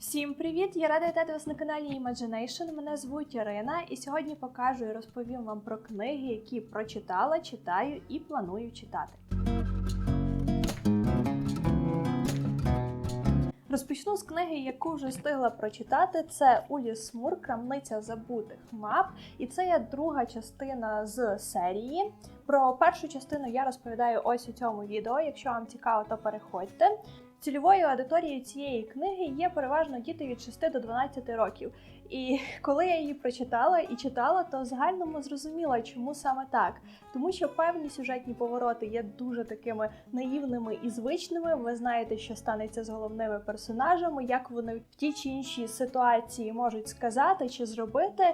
Всім привіт! Я рада вітати вас на каналі Imagination. Мене звуть Ірина, і сьогодні покажу і розповім вам про книги, які прочитала, читаю і планую читати. Розпочну з книги, яку вже встигла прочитати. Це Улі Смур, Крамниця забутих мап. І це є друга частина з серії. Про першу частину я розповідаю ось у цьому відео. Якщо вам цікаво, то переходьте. Цільовою аудиторією цієї книги є переважно діти від 6 до 12 років. І коли я її прочитала і читала, то в загальному зрозуміла, чому саме так. Тому що певні сюжетні повороти є дуже такими наївними і звичними. Ви знаєте, що станеться з головними персонажами, як вони в тій чи іншій ситуації можуть сказати чи зробити.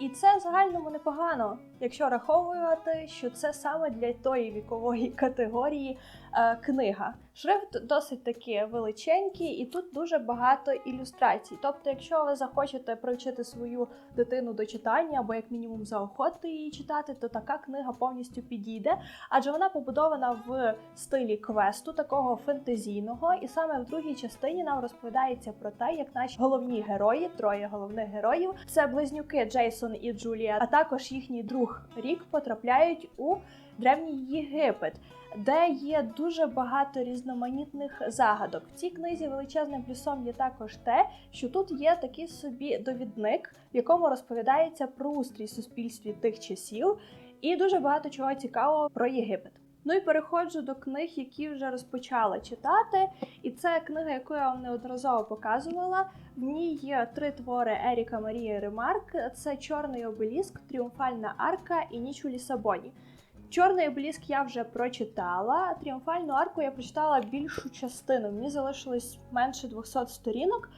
І це в загальному непогано, якщо раховувати, що це саме для тої вікової категорії е, книга. Шрифт досить таки величенький, і тут дуже багато ілюстрацій. Тобто, якщо ви захочете привчити свою дитину до читання або як мінімум заохотити її читати, то така книга повністю підійде, адже вона побудована в стилі квесту, такого фентезійного. І саме в другій частині нам розповідається про те, як наші головні герої, троє головних героїв, це близнюки Джейсон і Джулія, а також їхній друг Рік потрапляють у древній Єгипет. Де є дуже багато різноманітних загадок. В цій книзі величезним плюсом є також те, що тут є такий собі довідник, в якому розповідається про устрій суспільстві тих часів, і дуже багато чого цікавого про Єгипет. Ну і переходжу до книг, які вже розпочала читати. І це книга, яку я вам неодноразово показувала. В ній є три твори Еріка Марії Ремарк: це Чорний обеліск, Тріумфальна арка і Ніч у Лісабоні. Чорний обеліск я вже прочитала. Тріумфальну арку я прочитала більшу частину. Мені залишилось менше 200 сторінок.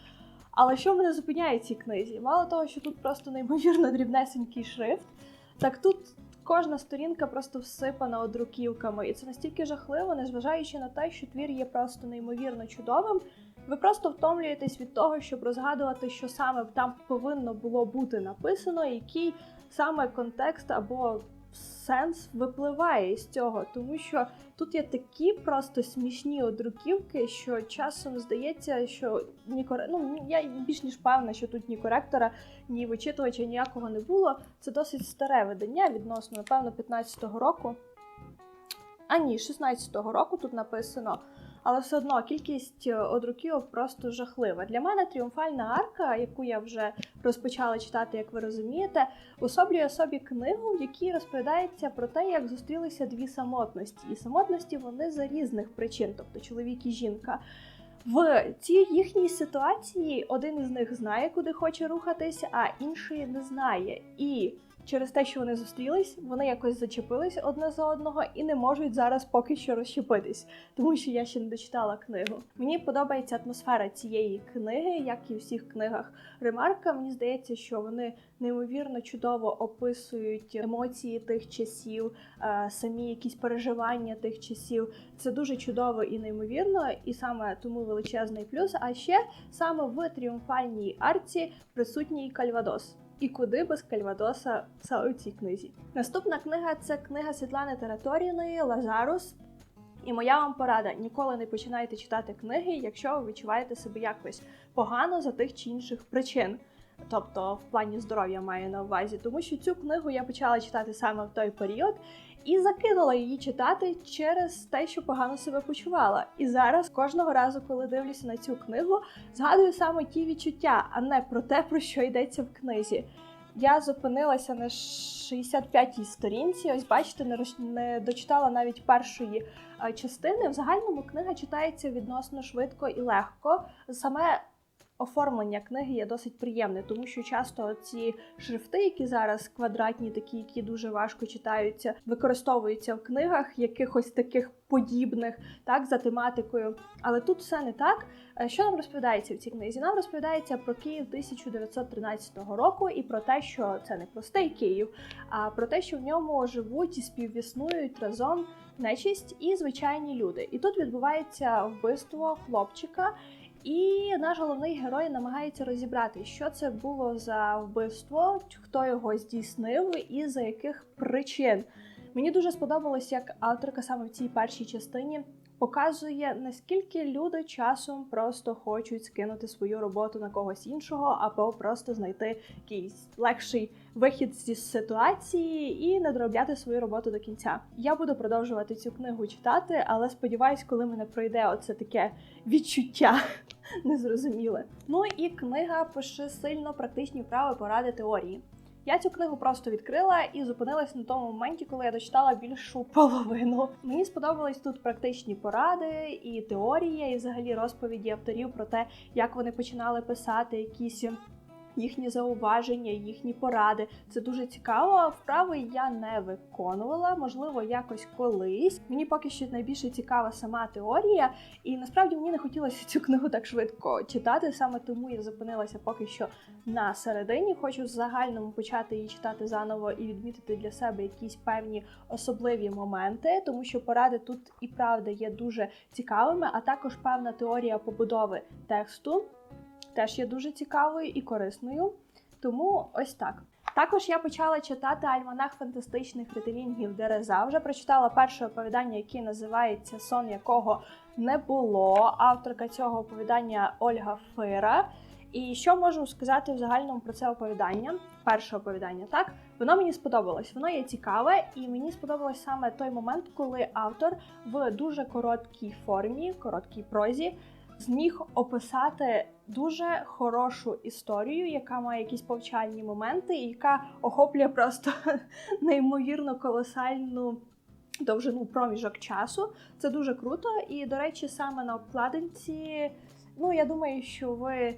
Але що мене зупиняє цій книзі? Мало того, що тут просто неймовірно дрібнесенький шрифт, так тут кожна сторінка просто всипана одруківками. І це настільки жахливо, незважаючи на те, що твір є просто неймовірно чудовим. Ви просто втомлюєтесь від того, щоб розгадувати, що саме там повинно було бути написано, який саме контекст або сенс випливає з цього, тому що тут є такі просто смішні одруківки, що часом здається, що ні коре... ну, я більш ніж певна, що тут ні коректора, ні вичитувача ніякого не було. Це досить старе видання відносно, напевно, 15-го року. А ні, 16-го року тут написано. Але все одно кількість одруківок просто жахлива. Для мене тріумфальна арка, яку я вже розпочала читати, як ви розумієте, особлює собі книгу, в якій розповідається про те, як зустрілися дві самотності. І самотності вони за різних причин, тобто чоловік і жінка. В цій їхній ситуації один із них знає, куди хоче рухатись, а інший не знає. І через те, що вони зустрілись, вони якось зачепились одне за одного і не можуть зараз поки що розщепитись, тому що я ще не дочитала книгу. Мені подобається атмосфера цієї книги, як і у всіх книгах Ремарка. Мені здається, що вони неймовірно чудово описують емоції тих часів, е, самі якісь переживання тих часів. Це дуже чудово і неймовірно, і саме тому величезний плюс. А ще саме в тріумфальній арці присутній кальвадос. І куди без Кальвадоса саме у цій книзі. Наступна книга це книга Світлани Тераторіної Лазарус. І моя вам порада: ніколи не починайте читати книги, якщо ви відчуваєте себе якось погано за тих чи інших причин. Тобто в плані здоров'я маю на увазі, тому що цю книгу я почала читати саме в той період і закинула її читати через те, що погано себе почувала. І зараз кожного разу, коли дивлюся на цю книгу, згадую саме ті відчуття, а не про те, про що йдеться в книзі. Я зупинилася на 65-й сторінці. Ось бачите, не роз... не дочитала навіть першої частини. В загальному книга читається відносно швидко і легко. Саме Оформлення книги є досить приємне, тому що часто ці шрифти, які зараз квадратні, такі, які дуже важко читаються, використовуються в книгах якихось таких подібних, так, за тематикою. Але тут все не так. Е, що нам розповідається в цій книзі? Нам розповідається про Київ 1913 року і про те, що це не простий Київ, а про те, що в ньому живуть і співіснують разом нечисть і звичайні люди. І тут відбувається вбивство хлопчика. І наш головний герой намагається розібрати, що це було за вбивство, хто його здійснив і за яких причин. Мені дуже сподобалось, як авторка саме в цій першій частині показує, наскільки люди часом просто хочуть скинути свою роботу на когось іншого, або просто знайти якийсь легший вихід зі ситуації і не доробляти свою роботу до кінця. Я буду продовжувати цю книгу читати, але сподіваюсь, коли мене пройде оце таке відчуття незрозуміле. Ну і книга пише сильно практичні вправи поради теорії. Я цю книгу просто відкрила і зупинилась на тому моменті, коли я дочитала більшу половину. Мені сподобались тут практичні поради і теорія, і взагалі розповіді авторів про те, як вони починали писати якісь. Їхні зауваження, їхні поради. Це дуже цікаво. Вправи я не виконувала, можливо, якось колись. Мені поки що найбільше цікава сама теорія, і насправді мені не хотілося цю книгу так швидко читати. Саме тому я зупинилася поки що на середині. Хочу в загальному почати її читати заново і відмітити для себе якісь певні особливі моменти, тому що поради тут і правда є дуже цікавими, а також певна теорія побудови тексту теж є дуже цікавою і корисною. Тому ось так. Також я почала читати альманах фантастичних ретелінгів Дереза. Вже прочитала перше оповідання, яке називається Сон якого не було. Авторка цього оповідання Ольга Фира. І що можу сказати в загальному про це оповідання? Перше оповідання, так воно мені сподобалось. Воно є цікаве, і мені сподобалось саме той момент, коли автор в дуже короткій формі, короткій прозі, зміг описати дуже хорошу історію, яка має якісь повчальні моменти, і яка охоплює просто неймовірно колосальну. Довжину проміжок часу це дуже круто, і до речі, саме на обкладинці. Ну, я думаю, що ви е,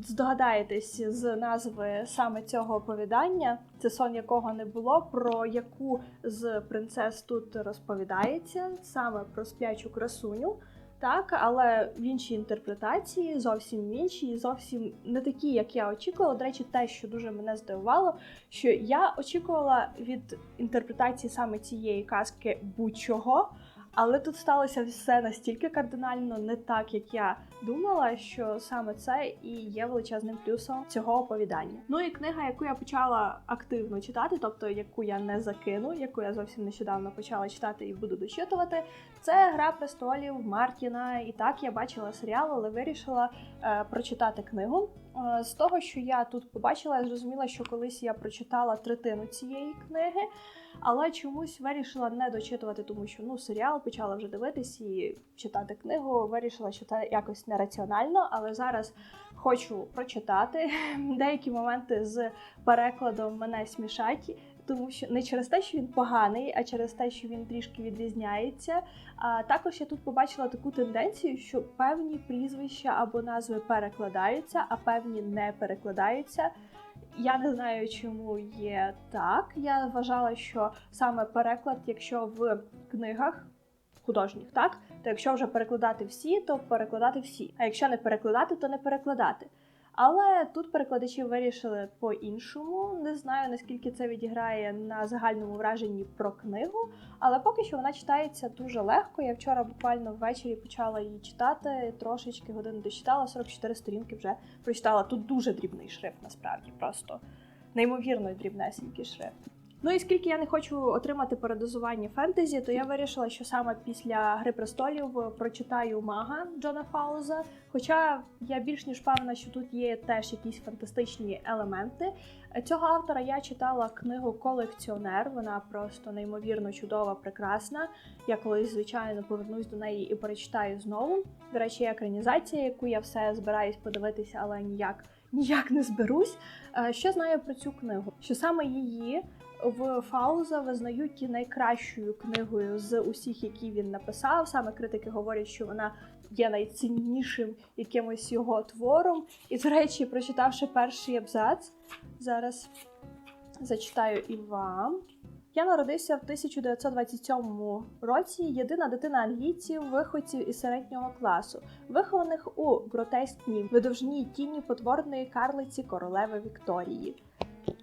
здогадаєтесь з назви саме цього оповідання. Це сон якого не було, про яку з принцес тут розповідається, саме про сплячу красуню. Так, але в іншій інтерпретації, зовсім в іншій, зовсім не такі, як я очікувала. До речі, те, що дуже мене здивувало, що я очікувала від інтерпретації саме цієї казки будь-чого, але тут сталося все настільки кардинально не так, як я думала, що саме це і є величезним плюсом цього оповідання. Ну і книга, яку я почала активно читати, тобто яку я не закину, яку я зовсім нещодавно почала читати і буду дочитувати, це Гра престолів Мартіна. І так я бачила серіал, але вирішила е, прочитати книгу. Е, з того, що я тут побачила, я зрозуміла, що колись я прочитала третину цієї книги, але чомусь вирішила не дочитувати, тому що ну серіал почала вже дивитись і читати книгу. Вирішила, що це якось нераціонально, але зараз хочу прочитати. Деякі моменти з перекладом мене смішать. Тому що не через те, що він поганий, а через те, що він трішки відрізняється. А також я тут побачила таку тенденцію, що певні прізвища або назви перекладаються, а певні не перекладаються. Я не знаю, чому є так. Я вважала, що саме переклад, якщо в книгах художніх, так то якщо вже перекладати всі, то перекладати всі. А якщо не перекладати, то не перекладати. Але тут перекладачі вирішили по-іншому. Не знаю наскільки це відіграє на загальному враженні про книгу, але поки що вона читається дуже легко. Я вчора буквально ввечері почала її читати, трошечки годину дочитала, 44 сторінки вже прочитала. Тут дуже дрібний шрифт, насправді, просто неймовірно дрібнесенький шрифт. Ну і скільки я не хочу отримати передозування фентезі, то я вирішила, що саме після Гри престолів прочитаю мага Джона Фауза. Хоча я більш ніж певна, що тут є теж якісь фантастичні елементи. Цього автора я читала книгу Колекціонер. Вона просто неймовірно чудова, прекрасна. Я колись, звичайно, повернусь до неї і перечитаю знову. До речі, екранізація, яку я все збираюсь подивитися, але ніяк ніяк не зберусь. Е, Що знаю про цю книгу? Що саме її в Фауза визнають найкращою книгою з усіх, які він написав. Саме критики говорять, що вона є найціннішим якимось його твором. І, до речі, прочитавши перший абзац, зараз зачитаю і вам. Я народився в 1927 році. Єдина дитина англійців, виходців із середнього класу, вихованих у гротескній видовжній тіні потворної карлиці королеви Вікторії.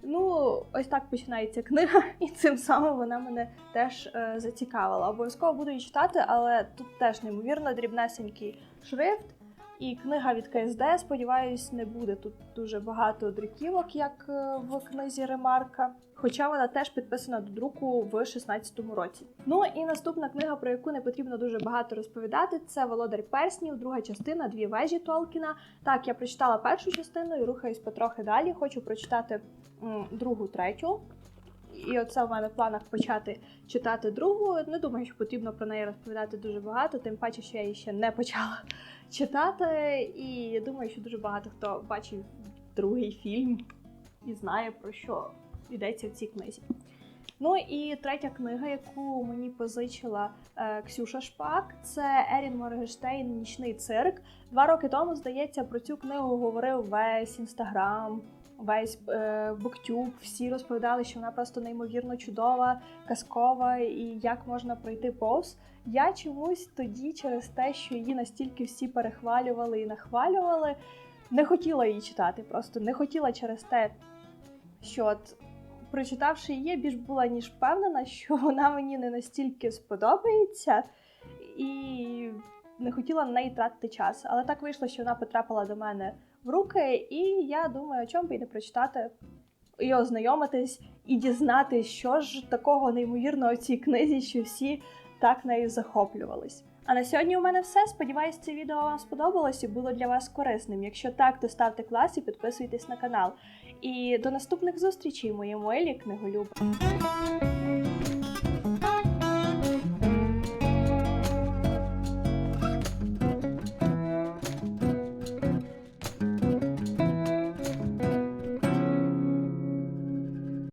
Ну, ось так починається книга, і цим самим вона мене теж е, зацікавила. Обов'язково буду її читати, але тут теж неймовірно дрібнесенький шрифт. І книга від КСД, сподіваюсь, не буде тут дуже багато друківок, як е, в книзі Ремарка. Хоча вона теж підписана до друку в 16-му році. Ну і наступна книга, про яку не потрібно дуже багато розповідати, це Володар Перснів, друга частина, дві вежі Толкіна. Так, я прочитала першу частину і рухаюсь потрохи далі. Хочу прочитати м, другу, третю. І оце в мене в планах почати читати другу. Не думаю, що потрібно про неї розповідати дуже багато, тим паче, що я її ще не почала читати. І думаю, що дуже багато хто бачив другий фільм і знає про що йдеться в цій книзі. Ну і третя книга, яку мені позичила е, Ксюша Шпак, це Ерін Моргенштейн Нічний цирк. Два роки тому, здається, про цю книгу говорив весь інстаграм, весь е, буктюб. Всі розповідали, що вона просто неймовірно чудова, казкова і як можна пройти повз. Я чомусь тоді, через те, що її настільки всі перехвалювали і нахвалювали, не хотіла її читати. Просто не хотіла через те, що от прочитавши її, більш була ніж впевнена, що вона мені не настільки сподобається, і не хотіла на неї тратити час. Але так вийшло, що вона потрапила до мене в руки, і я думаю, чому б і не прочитати і ознайомитись, і дізнатись, що ж такого неймовірного цій книзі, що всі так нею захоплювались. А на сьогодні у мене все. Сподіваюсь, це відео вам сподобалось і було для вас корисним. Якщо так, то ставте клас і підписуйтесь на канал. І до наступних зустрічей, мої милі книголюби.